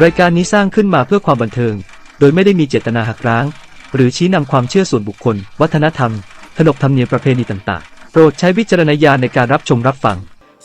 รายการนี้สร้างขึ้นมาเพื่อความบันเทิง โดยไม่ได้มีเจตนาหักร้าง หรือชี้นำความเชื่อส่วนบุคคล วัฒนธรรม ขนบธรรมเนียมประเพณีต่างๆ โปรดใช้วิจารณญาณในการรับชมรับฟัง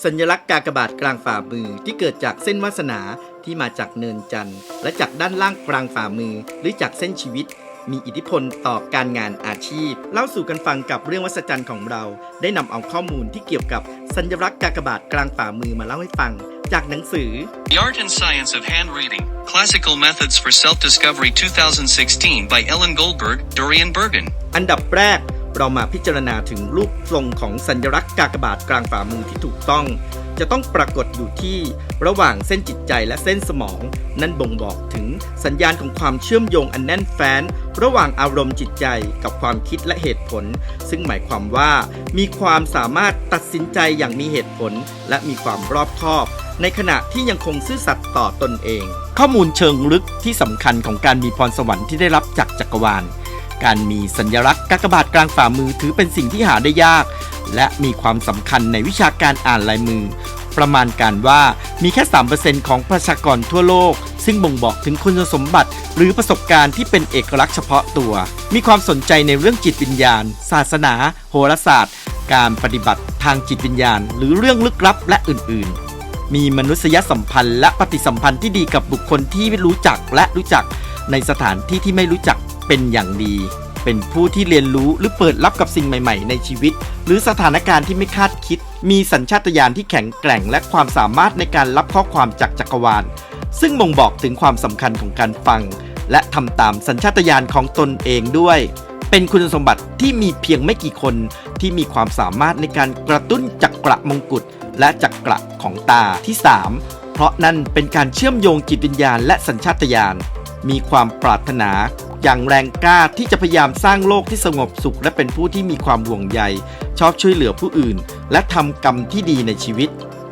สัญลักษณ์กากบาทกลางฝ่ามือที่เกิดจากเส้นวาสนาที่มาจากเนินจันทร์และจากด้านล่างกลางฝ่ามือ หรือจากเส้นชีวิต มีอิทธิพลต่อการงานอาชีพ เล่าสู่กันฟังกับเรื่องวัศจรรย์ของเรา ได้นำเอาข้อมูลที่เกี่ยวกับสัญลักษณ์กากบาทกลางฝ่ามือมาเล่าให้ฟัง จากหนังสือ The Art and Science of Handreading Classical Methods for Self Discovery 2016 by Ellen Goldberg, Dorian Bergen. อันดับแรก เรามาพิจารณาถึงรูปทรงของสัญลักษณ์กากบาทกลางฝ่ามือที่ถูกต้อง จะต้องปรากฏอยู่ที่ระหว่างเส้นจิตใจและเส้นสมอง นั่นบ่งบอกถึงสัญญาณของความเชื่อมโยงอันแน่นแฟ้น ระหว่างอารมณ์จิตใจกับความคิดและเหตุผล ซึ่งหมายความว่ามีความสามารถตัดสินใจอย่างมีเหตุผล และมีความรอบคอบในขณะที่ยังคงซื่อสัตย์ต่อตนเอง ข้อมูลเชิงลึกที่สำคัญของการมีพรสวรรค์ที่ได้รับจากจักรวาล การมีสัญลักษณ์กากบาทกลางฝ่ามือถือเป็นสิ่งที่หาได้ยาก และมีความสำคัญในวิชาการอ่านลายมือ ประมาณการว่ามีแค่ 3%ของประชากรทั่วโลก ซึ่งบ่งบอกถึงคุณสมบัติ หรือประสบการณ์ที่เป็นเอกลักษณ์เฉพาะตัว มีความสนใจในเรื่องจิตวิญญาณ ศาสนา โหราศาสตร์ การปฏิบัติทางจิตวิญญาณ หรือเรื่องลึกลับและอื่น ๆมีมนุษยสัมพันธ์และปฏิสัมพันธ์ที่ดีกับบุคคลที่รู้จักและรู้จักในสถานที่ที่ไม่รู้จัก เป็นอย่างดี เป็นผู้ที่เรียนรู้หรือเปิดรับกับสิ่งใหม่ ๆ ในชีวิต หรือสถานการณ์ที่ไม่คาดคิด มีสัญชาตญาณที่แข็งแกร่ง และความสามารถในการรับข้อความจากจักรวาล ซึ่งบ่งบอกถึงความสำคัญของการฟัง และทำตามสัญชาตญาณของตนเองด้วย เป็นคุณสมบัติที่มีเพียงไม่กี่คนที่มีความสามารถในการกระตุ้นจักระมงกุฎและจักระของตาที่ 3 เพราะนั่นเป็นการเชื่อมโยงจิตวิญญาณและสัญชาตญาณมีความปรารถนา อย่างแรงกล้าที่จะพยายามสร้างโลกที่สงบสุข และเป็นผู้ที่มีความห่วงใย ชอบช่วยเหลือผู้อื่น และทำกรรมที่ดีในชีวิต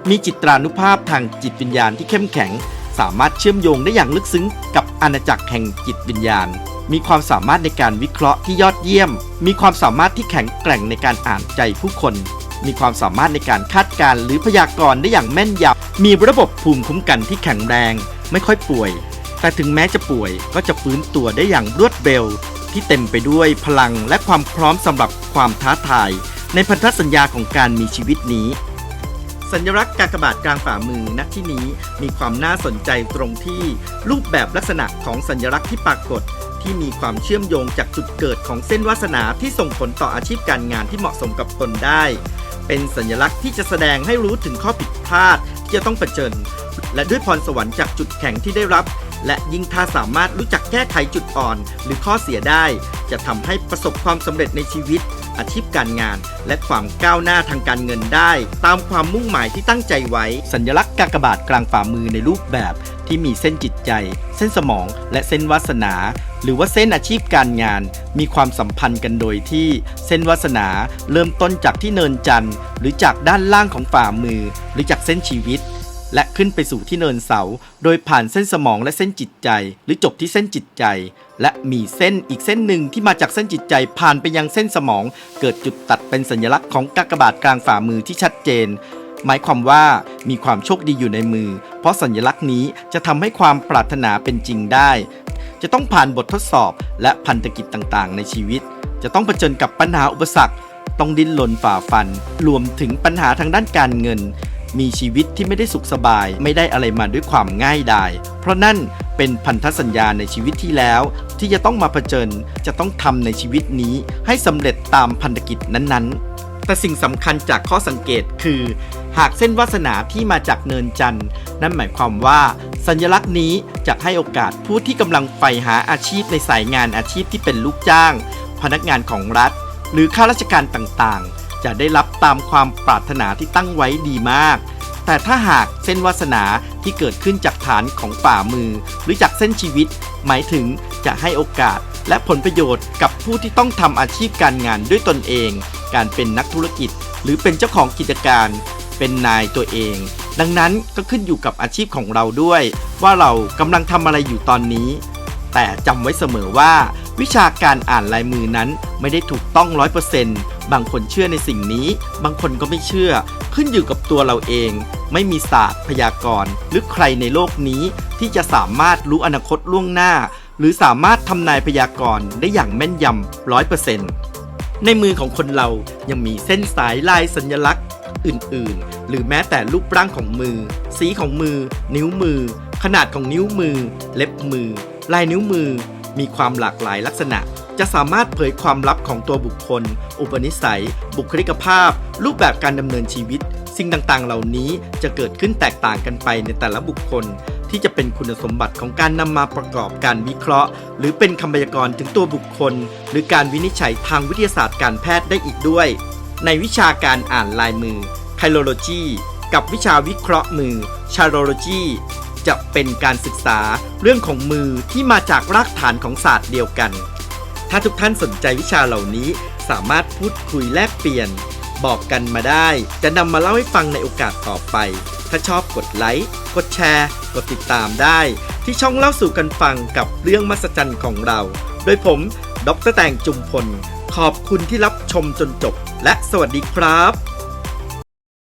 มีจิตรานุภาพทางจิตวิญญาณที่เข้มแข็ง สามารถเชื่อมโยงได้อย่างลึกซึ้ง กับอาณาจักรแห่งจิตวิญญาณ มีความสามารถในการวิเคราะห์ที่ยอดเยี่ยม มีความสามารถที่แข็งแกร่งในการอ่านใจผู้คน มีความสามารถในการคาดการณ์หรือพยากรณ์ได้อย่างแม่นยำมีระบบภูมิคุ้มกันที่แข็งแรง ไม่ค่อยป่วย แต่ถึงแม้จะป่วยก็จะฟื้นตัวได้อย่างรวดเร็ว ที่เต็มไปด้วยพลังและความพร้อมสำหรับความท้าทาย ในพันธสัญญาของการมีชีวิตนี้ สัญลักษณ์กากบาทกลางฝ่ามือณที่นี้มีความน่าสนใจตรงที่รูปแบบลักษณะของสัญลักษณ์ที่ปรากฏที่มีความเชื่อมโยงจากจุดเกิดของเส้นวาสนาที่ส่งผลต่ออาชีพการงานที่เหมาะสมกับตนได้ เป็นสัญลักษณ์ที่จะแสดงให้รู้ถึงข้อผิดพลาดที่จะต้องเผชิญ และด้วยพรสวรรค์จากจุดแข็งที่ได้รับ และยิ่งถ้าสามารถรู้จักแก้ไขจุดอ่อน หรือข้อเสียได้ จะทำให้ประสบความสำเร็จในชีวิต อาชีพการงาน และความก้าวหน้าทางการเงินได้ ตามความมุ่งหมายที่ตั้งใจไว้ สัญลักษณ์กากบาทกลางฝ่ามือในรูปแบบ ที่มีเส้นจิตใจ เส้นสมอง และเส้นวาสนา หรือว่าเส้นอาชีพการงาน มีความสัมพันธ์กันโดยที่ เส้นวาสนา เริ่มต้นจากที่เนินจันทร์ หรือจากด้านล่างของฝ่ามือ หรือจากเส้นชีวิต และขึ้นไปสู่ที่เนินเสา โดยผ่านเส้นสมองและเส้นจิตใจ หรือจบที่เส้นจิตใจ และมีเส้นอีกเส้นหนึ่งที่มาจากเส้นจิตใจผ่านไปยังเส้นสมอง เกิดจุดตัดเป็นสัญลักษณ์ของกากบาทกลางฝ่ามือที่ชัดเจน หมายความว่ามีความโชคดีอยู่ในมือ เพราะสัญลักษณ์นี้จะทำให้ความปรารถนาเป็นจริงได้ จะต้องผ่านบททดสอบและพันธกิจต่างๆ ในชีวิต จะต้องเผชิญกับปัญหาอุปสรรคต้องดิ้นรนฝ่าฟัน รวมถึงปัญหาทางด้านการเงิน มีชีวิตที่ไม่ได้สุขสบาย ไม่ได้อะไรมาด้วยความง่ายดาย เพราะนั่นเป็นพันธสัญญาในชีวิตที่แล้ว ที่จะต้องมาเผชิญจะต้องทำในชีวิตนี้ให้สำเร็จตามพันธกิจนั้นๆ แต่สิ่งสำคัญจากข้อสังเกตคือ หากเส้นวาสนาที่มาจากเนินจันทร์นั่นหมายความว่า สัญลักษณ์นี้จะให้โอกาสผู้ที่กำลังใฝ่หาอาชีพในสายงานอาชีพที่เป็นลูกจ้าง พนักงานของรัฐ หรือข้าราชการต่างๆ จะได้รับตามความปรารถนาที่ตั้งไว้ดีมาก แต่ถ้าหากเส้นวาสนาที่เกิดขึ้นจากฐานของฝ่ามือ หรือจากเส้นชีวิต หมายถึงจะให้โอกาสและผลประโยชน์กับผู้ที่ต้องทำอาชีพการงานด้วยตนเอง การเป็นนักธุรกิจ หรือเป็นเจ้าของกิจการ เป็นนายตัวเอง ดังนั้นก็ขึ้นอยู่กับอาชีพของเราด้วย ว่าเรากำลังทำอะไรอยู่ตอนนี้ แต่จำไว้เสมอว่า วิชาการอ่านลายมือนั้นไม่ได้ถูกต้อง100%เปอร์เซ็นต์ บางคนเชื่อในสิ่งนี้ บางคนก็ไม่เชื่อ ขึ้นอยู่กับตัวเราเอง ไม่มีศาสตร์ พยากรณ์ หรือใครในโลกนี้ ที่จะสามารถรู้อนาคตล่วงหน้า หรือสามารถทำนายพยากรณ์ได้อย่างแม่นยำร้อยเปอร์เซ็นต์ในมือของคนเรายังมีเส้นสายลายสัญลักษณ์อื่น ๆ หรือแม้แต่รูปร่างของมือ สีของมือ นิ้วมือ ขนาดของนิ้วมือ เล็บมือ ลายนิ้วมือ มีความหลากหลายลักษณะ จะสามารถเผยความลับของตัวบุคคล อุปนิสัย บุคลิกภาพ รูปแบบการดำเนินชีวิต สิ่งต่างๆ เหล่านี้จะเกิดขึ้นแตกต่างกันไปในแต่ละบุคคล ที่จะเป็นคุณสมบัติของการนำมาประกอบการวิเคราะห์ หรือเป็นคำพยากรณ์ถึงตัวบุคคล หรือการวินิจฉัยทางวิทยาศาสตร์การแพทย์ได้อีกด้วย ในวิชาการอ่านลายมือ ไคโลโลจีกับวิชาวิเคราะห์มือชาโรโลจีจะเป็นการศึกษา เรื่องของมือที่มาจากรากฐานของศาสตร์เดียวกัน ถ้าทุกท่านสนใจวิชาเหล่านี้สามารถพูดคุยแลกเปลี่ยน บอกกันมาได้ จะนำมาเล่าให้ฟังในโอกาสต่อไป ถ้าชอบกดไลค์กดแชร์ กดติดตามได้ ที่ช่องเล่าสู่กันฟังกับเรื่องมหัศจรรย์ของเรา โดยผมดรแตงจุมพล ขอบคุณที่รับชมจนจบ และสวัสดีครับ